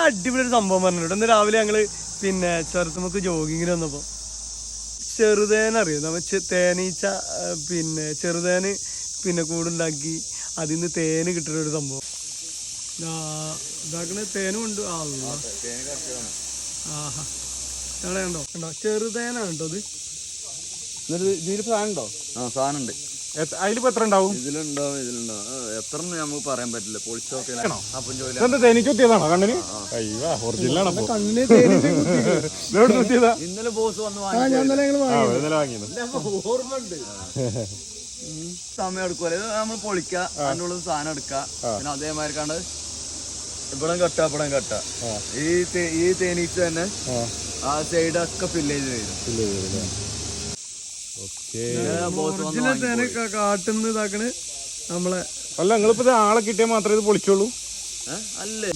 അടിപൊളി ഒരു സംഭവം പറഞ്ഞിട്ട് ഇന്ന് രാവിലെ ഞങ്ങൾ പിന്നെ ചെറുത്തുമുക്ക് ജോഗിങ്ങിന് വന്നപ്പോ ചെറുതേന അറിയോ? നമ്മ തേനീച്ച പിന്നെ ചെറുതേന് പിന്നെ കൂടുണ്ടാക്കി അതിൽ നിന്ന് തേന് കിട്ടുന്ന ഒരു സംഭവം. ദാ, ഇതാക്കണ തേനും ഉണ്ട് ആ. ആഹാ. ഞങ്ങളെ കണ്ടോ? കണ്ടോ? ചെറുതേനാണ് കേട്ടോ ഇത് സാധനം ഉണ്ടോ? ആ സാധനം ഉണ്ട്. അതിലിപ്പോ എത്ര ഉണ്ടാവും? ഇതിലുണ്ടാവും ഇതിലുണ്ടാവും. എത്ര നമുക്ക് പറയാൻ പറ്റില്ല. പൊളിച്ചോക്കെ അപ്പം ജോലി ഇതെന്താ തേനീക്ക് കുത്തിയതാണോ കണ്ണിന്? അയ്യോ ഒറിജിനലാണ് കുത്തിയത്. ഇന്നലെ ബോസ് വന്ന് ഇന്നലെ സമയം എടുക്കുമല്ലോ ഇത് നമ്മൾ പൊളിക്കുക അതിന്റെ ഉള്ളിൽ സാധനം എടുക്ക. പിന്നെ അതേമാതിരി കണ്ട് ഇവിടം കട്ട ഇവിടം കട്ട. ഈ തേ- ഈ തേനീച്ച തന്നെ ആ. സൈഡൊക്കെ ഫില്ല് ചെയ്ത് വരും ഓക്കെ ഇന്നലെ ബോസ് വന്ന് ഒറിജിനൽ തേന് ക- കാട്ടുന്ന ഇതാക്കണ് നമ്മളെ അല്ല നിങ്ങളിപ്പോ ആളെ കിട്ടിയാൽ മാത്രമേ ഇത് പൊളിച്ചോളൂ അല്ലേ?